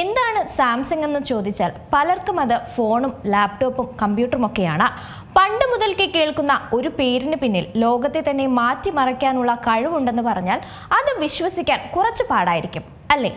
എന്താണ് സാംസങ് എന്ന് ചോദിച്ചാൽ പലർക്കും അത് ഫോണും ലാപ്ടോപ്പും കമ്പ്യൂട്ടറും ഒക്കെയാണ്. പണ്ട് മുതൽക്കേ കേൾക്കുന്ന ഒരു പേരിന് പിന്നിൽ ലോകത്തെ തന്നെ മാറ്റിമറിക്കാനുള്ള കഴിവുണ്ടെന്ന് പറഞ്ഞാൽ അത് വിശ്വസിക്കാൻ കുറച്ച് പാടായിരിക്കും അല്ലേ?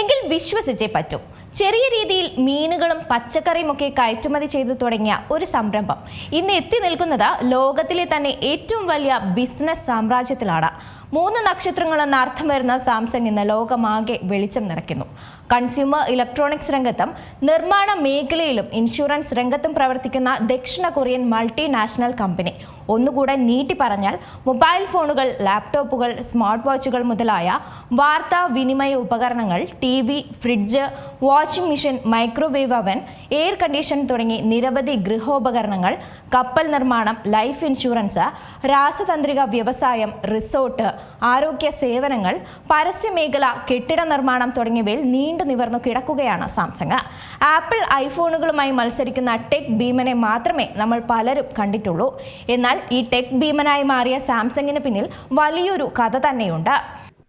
എങ്കിൽ വിശ്വസിച്ചേ പറ്റൂ. ചെറിയ രീതിയിൽ മീനുകളും പച്ചക്കറിയും ഒക്കെ കയറ്റുമതി ചെയ്തു തുടങ്ങിയ ഒരു സംരംഭം ഇന്ന് എത്തി നിൽക്കുന്നത് ലോകത്തിലെ തന്നെ ഏറ്റവും വലിയ ബിസിനസ് സാമ്രാജ്യത്തിലാണ്. മൂന്ന് നക്ഷത്രങ്ങൾ എന്ന അർത്ഥം വരുന്ന സാംസങ് ഇന്ന് ലോകമാകെ വെളിച്ചം നിറയ്ക്കുന്നു. കൺസ്യൂമർ ഇലക്ട്രോണിക്സ് രംഗത്തും നിർമ്മാണ മേഖലയിലും ഇൻഷുറൻസ് രംഗത്തും പ്രവർത്തിക്കുന്ന ദക്ഷിണ കൊറിയൻ മൾട്ടിനാഷണൽ കമ്പനി. ഒന്നുകൂടെ നീട്ടി പറഞ്ഞാൽ മൊബൈൽ ഫോണുകൾ ലാപ്ടോപ്പുകൾ സ്മാർട്ട് വാച്ചുകൾ മുതലായ വാർത്താ വിനിമയ ഉപകരണങ്ങൾ T V fridge washing machine microwave oven air condition തുടങ്ങി നിരവധി ഗൃഹോപകരണങ്ങൾ കപ്പൽ നിർമ്മാണം ലൈഫ് ഇൻഷുറൻസ് രാസതന്ത്രിക വ്യവസായം റിസോർട്ട് ആരോഗ്യ സേവനങ്ങൾ പരസ്യമേഖല കെട്ടിട നിർമ്മാണം തുടങ്ങിയവയിൽ നീണ്ടു നിവർന്നു കിടക്കുകയാണ് സാംസങ്. ആപ്പിൾ ഐഫോണുകളുമായി മത്സരിക്കുന്ന ടെക് ഭീമനെ മാത്രമേ നമ്മൾ പലരും കണ്ടിട്ടുള്ളൂ. എന്നാൽ ഈ ടെക് ഭീമനായി മാറിയ സാംസങ്ങിന് പിന്നിൽ വലിയൊരു കഥ തന്നെയുണ്ട്.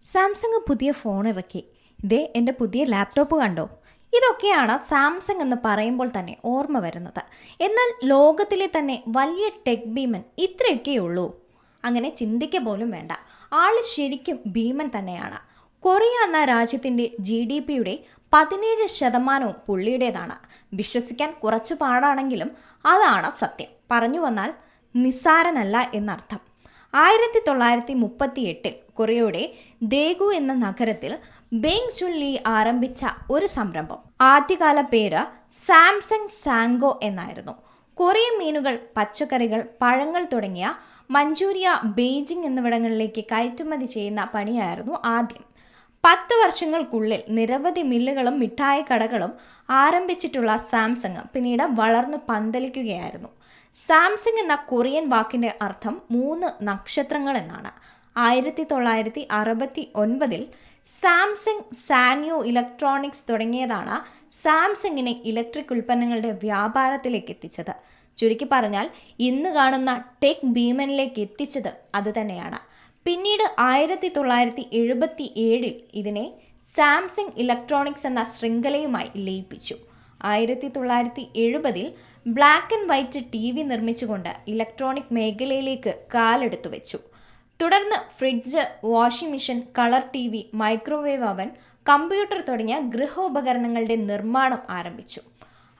സാംസങ് പുതിയ ഫോൺ ഇറക്കി. ഇതേ എന്റെ പുതിയ ലാപ്ടോപ്പ് കണ്ടോ? ഇതൊക്കെയാണ് സാംസങ് എന്ന് പറയുമ്പോൾ തന്നെ ഓർമ്മ വരുന്നത്. എന്നാൽ ലോകത്തിലെ തന്നെ വലിയ ടെക് ഭീമൻ ഇത്രയൊക്കെയുള്ളൂ അങ്ങനെ ചിന്തിക്ക പോലും വേണ്ട. ആൾ ശരിക്കും ഭീമൻ തന്നെയാണ്. കൊറിയ എന്ന രാജ്യത്തിന്റെ ജി ഡി പിയുടെ പതിനേഴ് ശതമാനവും പുള്ളിയുടേതാണ്. വിശ്വസിക്കാൻ കുറച്ച് പാടാണെങ്കിലും അതാണ് സത്യം. പറഞ്ഞു വന്നാൽ നിസ്സാരനല്ല എന്നർത്ഥം. ആയിരത്തി തൊള്ളായിരത്തി മുപ്പത്തി എട്ടിൽ കൊറിയയുടെ ദേഗു എന്ന നഗരത്തിൽ ബെങ് ചുള്ളി ആരംഭിച്ച ഒരു സംരംഭം. ആദ്യകാല പേര് സാംസങ് സാങ്കോ എന്നായിരുന്നു. കൊറിയൻ മീനുകൾ പച്ചക്കറികൾ പഴങ്ങൾ തുടങ്ങിയ മഞ്ചൂരിയ ബെയ്ജിംഗ് എന്നിവിടങ്ങളിലേക്ക് കയറ്റുമതി ചെയ്യുന്ന പണിയായിരുന്നു ആദ്യം. പത്ത് വർഷങ്ങൾക്കുള്ളിൽ നിരവധി മില്ലുകളും മിഠായി കടകളും ആരംഭിച്ചിട്ടുള്ള സാംസങ് പിന്നീട് വളർന്നു പന്തലിക്കുകയായിരുന്നു. സാംസങ് എന്ന കൊറിയൻ വാക്കിന്റെ അർത്ഥം മൂന്ന് നക്ഷത്രങ്ങൾ എന്നാണ്. ആയിരത്തി തൊള്ളായിരത്തി അറുപത്തി ഒൻപതിൽ സാംസങ് സാനിയോ ഇലക്ട്രോണിക്സ് തുടങ്ങിയതാണ് സാംസങ്ങിനെ ഇലക്ട്രിക് ഉൽപ്പന്നങ്ങളുടെ വ്യാപാരത്തിലേക്ക് എത്തിച്ചത്. ചുരുക്കി പറഞ്ഞാൽ ഇന്ന് കാണുന്ന ടെക് ഭീമനിലേക്ക് എത്തിച്ചത് അതുതന്നെയാണ് പിന്നീട് ആയിരത്തി തൊള്ളായിരത്തി എഴുപത്തി ഏഴിൽ ഇതിനെ സാംസങ് ഇലക്ട്രോണിക്സ് എന്ന ശൃംഖലയുമായി ലയിപ്പിച്ചു. ആയിരത്തി തൊള്ളായിരത്തി എഴുപതിൽ black and white T V നിർമ്മിച്ചുകൊണ്ട് electronic മേഖലയിലേക്ക് കാലെടുത്തു വെച്ചു. തുടർന്ന് fridge washing machine colour T V microwave oven computer തുടങ്ങിയ ഗൃഹോപകരണങ്ങളുടെ നിർമ്മാണം ആരംഭിച്ചു.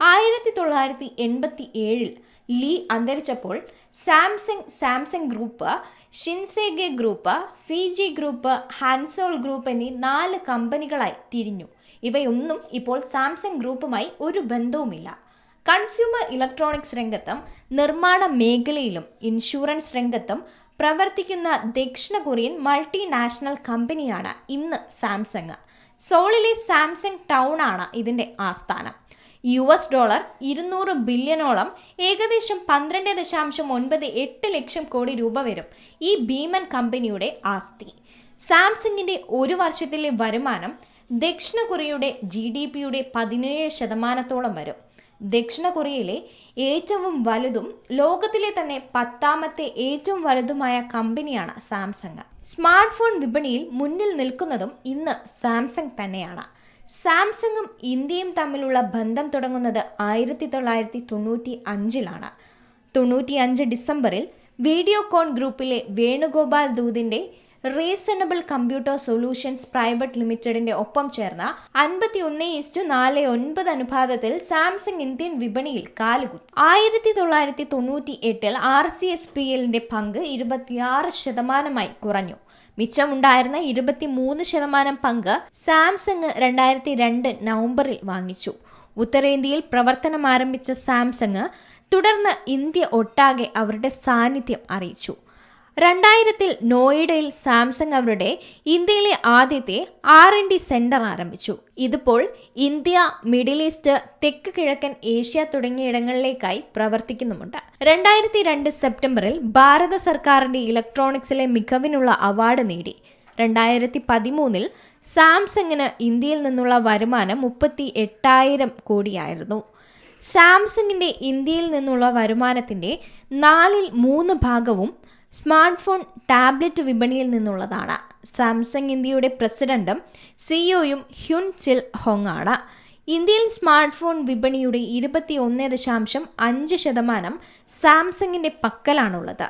ആയിരത്തി തൊള്ളായിരത്തി എൺപത്തി ഏഴിൽ Lee അന്തരിച്ചപ്പോൾ Samsung Samsung group Shinsegae group C J group Hansol group എന്നീ നാല് കമ്പനികളായി തിരിഞ്ഞു. ഇവയൊന്നും ഇപ്പോൾ സാംസങ് ഗ്രൂപ്പുമായി ഒരു ബന്ധവുമില്ല. കൺസ്യൂമർ ഇലക്ട്രോണിക്സ് രംഗത്തും നിർമ്മാണ മേഖലയിലും ഇൻഷുറൻസ് രംഗത്തും പ്രവർത്തിക്കുന്ന ദക്ഷിണ കൊറിയൻ മൾട്ടിനാഷണൽ കമ്പനിയാണ് ഇന്ന് സാംസങ്. സോളിലെ സാംസങ് ടൗൺ ആണ് ഇതിന്റെ ആസ്ഥാനം. യു എസ് ഡോളർ ഇരുന്നൂറ് ബില്യണോളം ഏകദേശം പന്ത്രണ്ട് ദശാംശം ഒൻപത് എട്ട് ലക്ഷം കോടി രൂപ വരും ഈ ഭീമൻ കമ്പനിയുടെ ആസ്തി. സാംസങ്ങിന്റെ ഒരു വർഷത്തിലെ വരുമാനം ദക്ഷിണ കൊറിയയുടെ ജി ഡി പിയുടെ പതിനേഴ് ശതമാനത്തോളം വരും. ദക്ഷിണ കൊറിയയിലെ ഏറ്റവും വലുതും ലോകത്തിലെ തന്നെ പത്താമത്തെ ഏറ്റവും വലുതുമായ കമ്പനിയാണ് സാംസങ്. സ്മാർട്ട് ഫോൺ വിപണിയിൽ മുന്നിൽ നിൽക്കുന്നതും ഇന്ന് സാംസങ് തന്നെയാണ്. സാംസങ്ങും ഇന്ത്യയും തമ്മിലുള്ള ബന്ധം തുടങ്ങുന്നത് ആയിരത്തി തൊള്ളായിരത്തി തൊണ്ണൂറ്റി അഞ്ചിലാണ് തൊണ്ണൂറ്റി അഞ്ച് ഡിസംബറിൽ വീഡിയോകോൺ ഗ്രൂപ്പിലെ വേണുഗോപാൽ ദൂതിന്റെ റീസണബിൾ കമ്പ്യൂട്ടർ സൊല്യൂഷൻസ് പ്രൈവറ്റ് ലിമിറ്റഡിന്റെ ഒപ്പം ചേർന്ന അൻപത്തി ഒന്ന് ഇസ്റ്റു നാല് ഒൻപത് അനുപാതത്തിൽ സാംസങ് ഇന്ത്യൻ വിപണിയിൽ കാലുകുത്തി. ആയിരത്തി തൊള്ളായിരത്തി തൊണ്ണൂറ്റി എട്ടിൽ ആർ സി എസ് പി എല്ലിന്റെ പങ്ക് ഇരുപത്തിയാറ് ശതമാനമായി കുറഞ്ഞു. മിച്ചമുണ്ടായിരുന്ന ഇരുപത്തി മൂന്ന് ശതമാനം പങ്ക് സാംസങ് രണ്ടായിരത്തി രണ്ട് നവംബറിൽ വാങ്ങിച്ചു. ഉത്തരേന്ത്യയിൽ പ്രവർത്തനം ആരംഭിച്ച സാംസങ് തുടർന്ന് ഇന്ത്യ ഒട്ടാകെ അവരുടെ സാന്നിധ്യം അറിയിച്ചു. രണ്ടായിരത്തിൽ നോയിഡയിൽ സാംസങ് അവരുടെ ഇന്ത്യയിലെ ആദ്യത്തെ ആർ എൻ ഡി സെന്റർ ആരംഭിച്ചു. ഇതിപ്പോൾ ഇന്ത്യ മിഡിൽ ഈസ്റ്റ് തെക്ക് കിഴക്കൻ ഏഷ്യ തുടങ്ങിയ ഇടങ്ങളിലേക്കായി പ്രവർത്തിക്കുന്നുമുണ്ട്. രണ്ടായിരത്തി രണ്ട് സെപ്റ്റംബറിൽ ഭാരത സർക്കാരിന്റെ ഇലക്ട്രോണിക്സിലെ മികവിനുള്ള അവാർഡ് നേടി. രണ്ടായിരത്തി പതിമൂന്നിൽ സാംസങ്ങിന് ഇന്ത്യയിൽ നിന്നുള്ള വരുമാനം മുപ്പത്തി എട്ടായിരം കോടിയായിരുന്നു. സാംസങ്ങിന്റെ ഇന്ത്യയിൽ നിന്നുള്ള വരുമാനത്തിന്റെ നാലിൽ മൂന്ന് ഭാഗവും സ്മാർട്ട് ഫോൺ ടാബ്ലറ്റ് വിപണിയിൽ നിന്നുള്ളതാണ്. സാംസങ് ഇന്ത്യയുടെ പ്രസിഡന്റും സിഇഒയും ഹ്യുൻ ചിൽ ഹോങ് ആണ് ഇന്ത്യയിൽ സ്മാർട്ട് ഫോൺ വിപണിയുടെ ഇരുപത്തി ഒന്ന് ദശാംശം അഞ്ച് ശതമാനം സാംസങ്ങിന്റെ പക്കലാണുള്ളത്.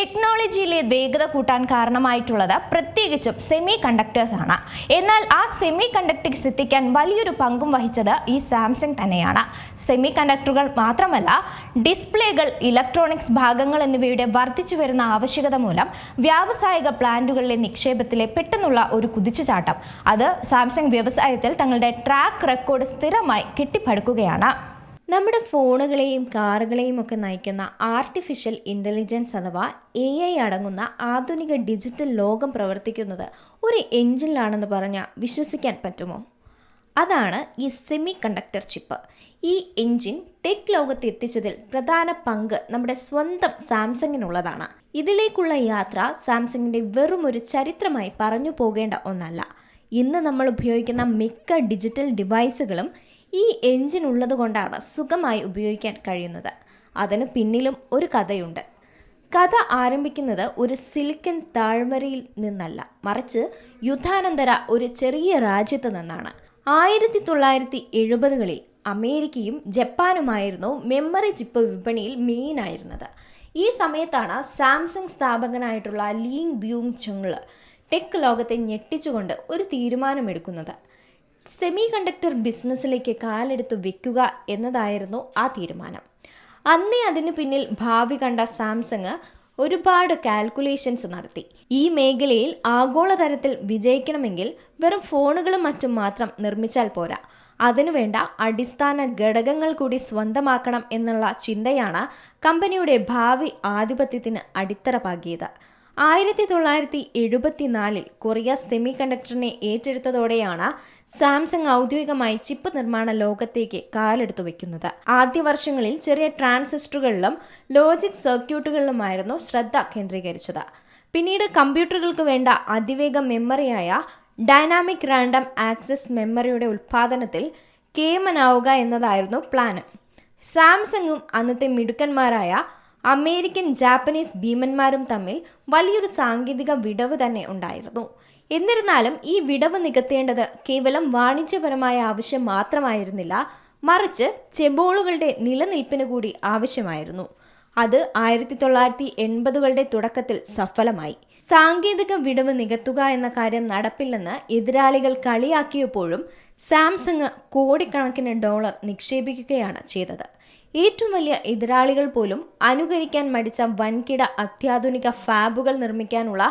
ടെക്നോളജിയിലെ വേഗത കൂട്ടാൻ കാരണമായിട്ടുള്ളത് പ്രത്യേകിച്ചും സെമി കണ്ടക്ടേഴ്സ് ആണ്. എന്നാൽ ആ സെമി കണ്ടക്ടേഴ്സ് എത്തിക്കാൻ വലിയൊരു പങ്കും വഹിച്ചത് ഈ സാംസങ് തന്നെയാണ്. സെമി കണ്ടക്ടറുകൾ മാത്രമല്ല ഡിസ്പ്ലേകൾ ഇലക്ട്രോണിക്സ് ഭാഗങ്ങൾ എന്നിവയുടെ വർദ്ധിച്ചു വരുന്ന ആവശ്യകത മൂലം വ്യാവസായിക പ്ലാന്റുകളിലെ നിക്ഷേപത്തിലെ പെട്ടെന്നുള്ള ഒരു കുതിച്ചുചാട്ടം. അത് സാംസങ് വ്യവസായത്തിൽ തങ്ങളുടെ ട്രാക്ക് റെക്കോർഡ് സ്ഥിരമായി കെട്ടിപ്പടുക്കുകയാണ്. നമ്മുടെ ഫോണുകളെയും കാറുകളെയും ഒക്കെ നയിക്കുന്ന ആർട്ടിഫിഷ്യൽ ഇന്റലിജൻസ് അഥവാ എ ഐ അടങ്ങുന്ന ആധുനിക ഡിജിറ്റൽ ലോകം പ്രവർത്തിക്കുന്നത് ഒരു എഞ്ചിനിലാണെന്ന് പറഞ്ഞാൽ വിശ്വസിക്കാൻ പറ്റുമോ? അതാണ് ഈ സെമി കണ്ടക്ടർ ചിപ്പ് ഈ എഞ്ചിൻ ടെക് ലോകത്ത് എത്തിച്ചതിൽ പ്രധാന പങ്ക് നമ്മുടെ സ്വന്തം സാംസങ്ങിനുള്ളതാണ്. ഇതിലേക്കുള്ള യാത്ര സാംസങ്ങിന്റെ വെറും ഒരു ചരിത്രമായി പറഞ്ഞു പോകേണ്ട ഒന്നല്ല. ഇന്ന് നമ്മൾ ഉപയോഗിക്കുന്ന മിക്ക ഡിജിറ്റൽ ഡിവൈസുകളും ഈ എഞ്ചിൻ ഉള്ളതുകൊണ്ടാണ് സുഖമായി ഉപയോഗിക്കാൻ കഴിയുന്നത്. അതിന് പിന്നിലും ഒരു കഥയുണ്ട്. കഥ ആരംഭിക്കുന്നത് ഒരു സിലിക്കൻ താഴ്വരയിൽ നിന്നല്ല മറിച്ച് യുദ്ധാനന്തര ഒരു ചെറിയ രാജ്യത്ത് നിന്നാണ്. ആയിരത്തി തൊള്ളായിരത്തി എഴുപതുകളിൽ അമേരിക്കയും ജപ്പാനുമായിരുന്നു മെമ്മറി ചിപ്പ് വിപണിയിൽ മെയിനായിരുന്നത് ഈ സമയത്താണ് സാംസങ് സ്ഥാപകനായിട്ടുള്ള ലീങ് ബ്യൂങ് ചുങ് ടെക് ലോകത്തെ ഞെട്ടിച്ചുകൊണ്ട് ഒരു തീരുമാനമെടുക്കുന്നത്. സെമി കണ്ടക്ടർ ബിസിനസ്സിലേക്ക് കാലെടുത്ത് വെക്കുക എന്നതായിരുന്നു ആ തീരുമാനം. അന്നേ അതിന് പിന്നിൽ ഭാവി കണ്ട സാംസങ് ഒരുപാട് കാൽക്കുലേഷൻസ് നടത്തി. ഈ മേഖലയിൽ ആഗോളതലത്തിൽ വിജയിക്കണമെങ്കിൽ വെറും ഫോണുകളും മറ്റും മാത്രം നിർമ്മിച്ചാൽ പോരാ. അതിനുവേണ്ട അടിസ്ഥാന ഘടകങ്ങൾ കൂടി സ്വന്തമാക്കണം എന്നുള്ള ചിന്തയാണ് കമ്പനിയുടെ ഭാവി ആധിപത്യത്തിന് അടിത്തറ പാകിയത്. ആയിരത്തി തൊള്ളായിരത്തി എഴുപത്തിനാലിൽ കൊറിയ സെമി കണ്ടക്ടറിനെ ഏറ്റെടുത്തതോടെയാണ് സാംസങ് ഔദ്യോഗികമായി ചിപ്പ് നിർമ്മാണ ലോകത്തേക്ക് കാലെടുത്തു വെക്കുന്നത്. ആദ്യ വർഷങ്ങളിൽ ചെറിയ ട്രാൻസിസ്റ്ററുകളിലും ലോജിക് സർക്യൂട്ടുകളിലുമായിരുന്നു ശ്രദ്ധ കേന്ദ്രീകരിച്ചത്. പിന്നീട് കമ്പ്യൂട്ടറുകൾക്ക് വേണ്ട അതിവേഗ മെമ്മറിയായ ഡൈനാമിക് റാൻഡം ആക്സസ് മെമ്മറിയുടെ ഉൽപ്പാദനത്തിൽ കേമനാവുക എന്നതായിരുന്നു പ്ലാന്. സാംസങ്ങും അന്നത്തെ മിടുക്കന്മാരായ അമേരിക്കൻ ജാപ്പനീസ് ഭീമന്മാരും തമ്മിൽ വലിയൊരു സാങ്കേതിക വിടവ് തന്നെ ഉണ്ടായിരുന്നു. എന്നിരുന്നാലും ഈ വിടവ് നികത്തേണ്ടത് കേവലം വാണിജ്യപരമായ ആവശ്യം മാത്രമായിരുന്നില്ല മറിച്ച് ചെബോളുകളുടെ നിലനിൽപ്പിന് കൂടി ആവശ്യമായിരുന്നു. അത് ആയിരത്തി തൊള്ളായിരത്തി എൺപതുകളുടെ തുടക്കത്തിൽ സഫലമായി. സാങ്കേതിക വിടവ് നികത്തുക എന്ന കാര്യം നടപ്പില്ലെന്ന് എതിരാളികൾ കളിയാക്കിയപ്പോഴും സാംസങ് കോടിക്കണക്കിന് ഡോളർ നിക്ഷേപിക്കുകയാണ് ചെയ്തത്. ഏറ്റവും വലിയ എതിരാളികൾ പോലും അനുകരിക്കാൻ മടിച്ച വൻകിട അത്യാധുനിക ഫാബുകൾ നിർമ്മിക്കാനുള്ള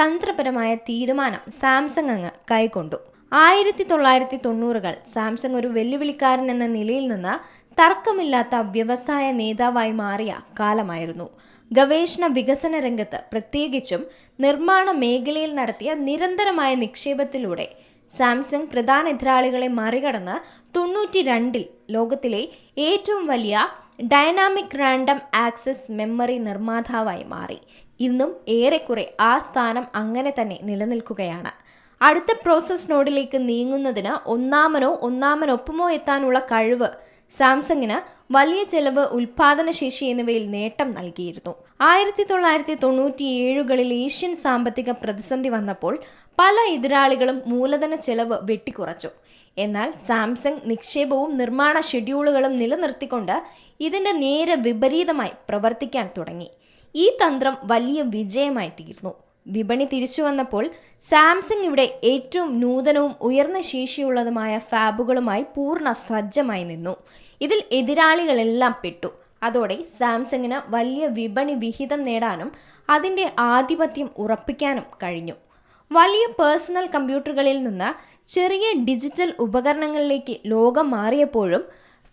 തന്ത്രപരമായ തീരുമാനം സാംസങ് അങ്ങ് കൈക്കൊണ്ടു. ആയിരത്തി തൊള്ളായിരത്തി തൊണ്ണൂറുകൾ സാംസങ് ഒരു വെല്ലുവിളിക്കാരൻ എന്ന നിലയിൽ നിന്ന് തർക്കമില്ലാത്ത വ്യവസായ നേതാവായി മാറിയ കാലമായിരുന്നു. ഗവേഷണ വികസന രംഗത്ത് പ്രത്യേകിച്ചും നിർമ്മാണ മേഖലയിൽ നടത്തിയ നിരന്തരമായ നിക്ഷേപത്തിലൂടെ സാംസങ് പ്രധാന എതിരാളികളെ മറികടന്ന് തൊണ്ണൂറ്റി രണ്ടിൽ ലോകത്തിലെ ഏറ്റവും വലിയ ഡൈനാമിക് റാൻഡം ആക്സസ് മെമ്മറി നിർമ്മാതാവായി മാറി. ഇന്നും ഏറെക്കുറെ ആ സ്ഥാനം അങ്ങനെ തന്നെ നിലനിൽക്കുകയാണ്. അടുത്ത പ്രോസസ് നോഡിലേക്ക് നീങ്ങുന്നതിന് ഒന്നാമനോ ഒന്നാമനൊപ്പമോ എത്താനുള്ള കഴിവ് സാംസങ്ങിന് വലിയ ചെലവ് ഉൽപാദനശേഷി എന്നിവയിൽ നേട്ടം നൽകിയിരുന്നു. ആയിരത്തി തൊള്ളായിരത്തി തൊണ്ണൂറ്റി ഏഴുകളിൽ ഏഷ്യൻ സാമ്പത്തിക പ്രതിസന്ധി വന്നപ്പോൾ പല എതിരാളികളും മൂലധന ചെലവ് വെട്ടിക്കുറച്ചു. എന്നാൽ സാംസങ് നിക്ഷേപവും നിർമ്മാണ ഷെഡ്യൂളുകളും നിലനിർത്തിക്കൊണ്ട് ഇതിന്റെ നേരെ വിപരീതമായി പ്രവർത്തിക്കാൻ തുടങ്ങി. ഈ തന്ത്രം വലിയ വിജയമായി തീർന്നു. വിപണി തിരിച്ചു വന്നപ്പോൾ സാംസങ് ഇവിടെ ഏറ്റവും നൂതനവും ഉയർന്ന ശേഷിയുള്ളതുമായ ഫാബുകളുമായി പൂർണ സജ്ജമായി നിന്നു. ഇതിൽ എതിരാളികളെല്ലാം പെട്ടു. അതോടെ സാംസങ്ങിന് വലിയ വിപണി വിഹിതം നേടാനും അതിന്റെ ആധിപത്യം ഉറപ്പിക്കാനും കഴിഞ്ഞു. വലിയ പേഴ്സണൽ കമ്പ്യൂട്ടറുകളിൽ നിന്ന് ചെറിയ ഡിജിറ്റൽ ഉപകരണങ്ങളിലേക്ക് ലോകം മാറിയപ്പോഴും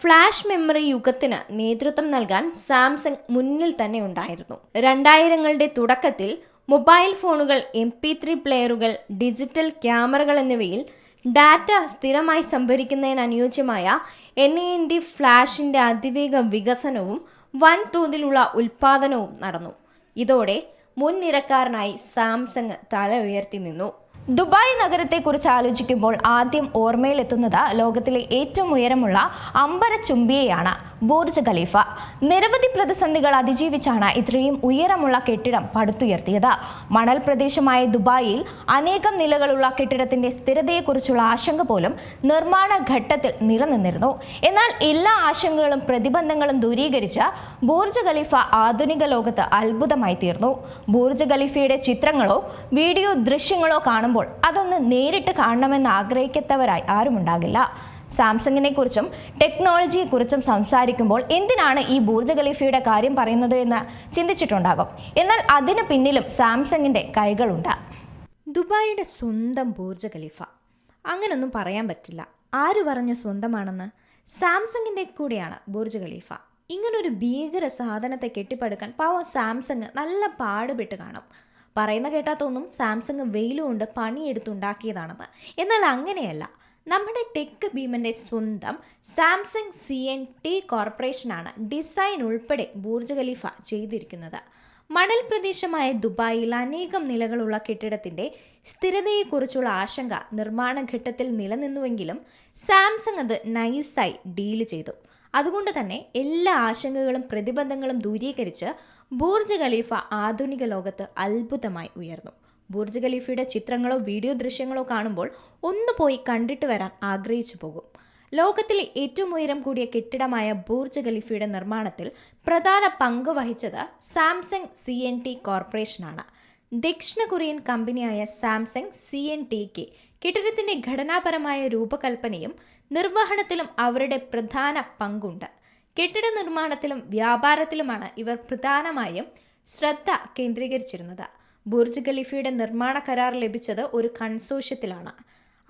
ഫ്ലാഷ് മെമ്മറി യുഗത്തിന് നേതൃത്വം നൽകാൻ സാംസങ് മുന്നിൽ തന്നെ ഉണ്ടായിരുന്നു. രണ്ടായിരങ്ങളുടെ തുടക്കത്തിൽ മൊബൈൽ ഫോണുകൾ എം പി ത്രീ പ്ലെയറുകൾ ഡിജിറ്റൽ ക്യാമറകൾ എന്നിവയിൽ ഡാറ്റ സ്ഥിരമായി സംഭരിക്കുന്നതിന് അനുയോജ്യമായ എൻ എ എൻ ഡി ഫ്ലാഷിന്റെ അതിവേഗ വികസനവും വൻതോതിലുള്ള ഉൽപാദനവും നടന്നു. ഇതോടെ മുൻനിരക്കാരനായി സാംസങ് തല ഉയർത്തി നിന്നു. ദുബായ് നഗരത്തെക്കുറിച്ച് ആലോചിക്കുമ്പോൾ ആദ്യം ഓർമ്മയിലെത്തുന്നത് ലോകത്തിലെ ഏറ്റവും ഉയരമുള്ള അമ്പര ചുംബിയെയാണ് ബൂർജ് ഖലീഫ. നിരവധി പ്രതിസന്ധികൾ അതിജീവിച്ചാണ് ഇത്രയും ഉയരമുള്ള കെട്ടിടം പടുത്തുയർത്തിയത്. മണൽ പ്രദേശമായ ദുബായിൽ അനേകം നിലകളുള്ള കെട്ടിടത്തിന്റെ സ്ഥിരതയെക്കുറിച്ചുള്ള ആശങ്ക പോലും നിർമ്മാണ ഘട്ടത്തിൽ നിലനിന്നിരുന്നു. എന്നാൽ എല്ലാ ആശങ്കകളും പ്രതിബന്ധങ്ങളും ദൂരീകരിച്ച് ബൂർജ് ഖലീഫ ആധുനിക ലോകത്ത് അത്ഭുതമായി തീർന്നു ബൂർജ് ഖലീഫയുടെ ചിത്രങ്ങളോ വീഡിയോ ദൃശ്യങ്ങളോ കാണുമ്പോൾ അതൊന്ന് നേരിട്ട് കാണണമെന്ന് ആഗ്രഹിക്കാത്തവരായി ആരുമുണ്ടാകില്ല സാംസങ്ങിനെ കുറിച്ചും ടെക്നോളജിയെ കുറിച്ചും സംസാരിക്കുമ്പോൾ എന്തിനാണ് ഈ ബൂർജ് ഖലീഫയുടെ കാര്യം പറയുന്നത് എന്ന് ചിന്തിച്ചിട്ടുണ്ടാകും. എന്നാൽ അതിന് പിന്നിലും സാംസങ്ങിന്റെ കൈകളുണ്ട്. ദുബായിയുടെ സ്വന്തം ബൂർജ് ഖലീഫ. അങ്ങനൊന്നും പറയാൻ പറ്റില്ല. ആര് പറഞ്ഞ സ്വന്തമാണെന്ന്? സാംസങ്ങിന്റെ കൂടെയാണ് ബൂർജ് ഖലീഫ. ഇങ്ങനൊരു ഭീകര സാധനത്തെ കെട്ടിപ്പടുക്കാൻ പാവം സാംസങ് നല്ല പാടുപെട്ട് കാണും. പറയുന്ന കേട്ടാ തോന്നും സാംസങ് വെയിലുകൊണ്ട് പണിയെടുത്തുണ്ടാക്കിയതാണെന്ന് എന്നാൽ അങ്ങനെയല്ല. നമ്മുടെ ടെക് ഭീമന്റെ സ്വന്തം സാംസങ് സി എൻ ടി കോർപ്പറേഷനാണ് ഡിസൈൻ ഉൾപ്പെടെ ബൂർജ് ഖലീഫ ചെയ്തിരിക്കുന്നത്. മണൽ പ്രദേശമായ ദുബായിൽ അനേകം നിലകളുള്ള കെട്ടിടത്തിന്റെ സ്ഥിരതയെക്കുറിച്ചുള്ള ആശങ്ക നിർമ്മാണ ഘട്ടത്തിൽ നിലനിന്നുവെങ്കിലും സാംസങ് അത് നൈസായി ഡീൽ ചെയ്തു. അതുകൊണ്ട് തന്നെ എല്ലാ ആശങ്കകളും പ്രതിബന്ധങ്ങളും ദൂരീകരിച്ച് ബൂർജ് ഖലീഫ ആധുനിക ലോകത്ത് അത്ഭുതമായി ഉയർന്നു. ബൂർജ് ഖലീഫയുടെ ചിത്രങ്ങളോ വീഡിയോ ദൃശ്യങ്ങളോ കാണുമ്പോൾ ഒന്ന് പോയി കണ്ടിട്ട് വരാൻ ആഗ്രഹിച്ചു പോകും. ലോകത്തിലെ ഏറ്റവും ഉയരം കൂടിയ കെട്ടിടമായ ബൂർജ് ഖലീഫയുടെ നിർമ്മാണത്തിൽ പ്രധാന പങ്ക് വഹിച്ചത് സാംസങ് സി എൻ ടി കോർപ്പറേഷനാണ്. ദക്ഷിണ കൊറിയൻ കമ്പനിയായ സാംസങ് സി എൻ ടിക്ക് കെട്ടിടത്തിന്റെ ഘടനാപരമായ രൂപകൽപ്പനയും നിർവഹണത്തിലും അവരുടെ പ്രധാന പങ്കുണ്ട്. കെട്ടിട നിർമ്മാണത്തിലും വ്യാപാരത്തിലുമാണ് ഇവർ പ്രധാനമായും ശ്രദ്ധ കേന്ദ്രീകരിച്ചിരുന്നത്. ബുർജ് ഖലീഫയുടെ നിർമ്മാണ കരാർ ലഭിച്ചത് ഒരു കൺസോഷ്യത്തിലാണ്.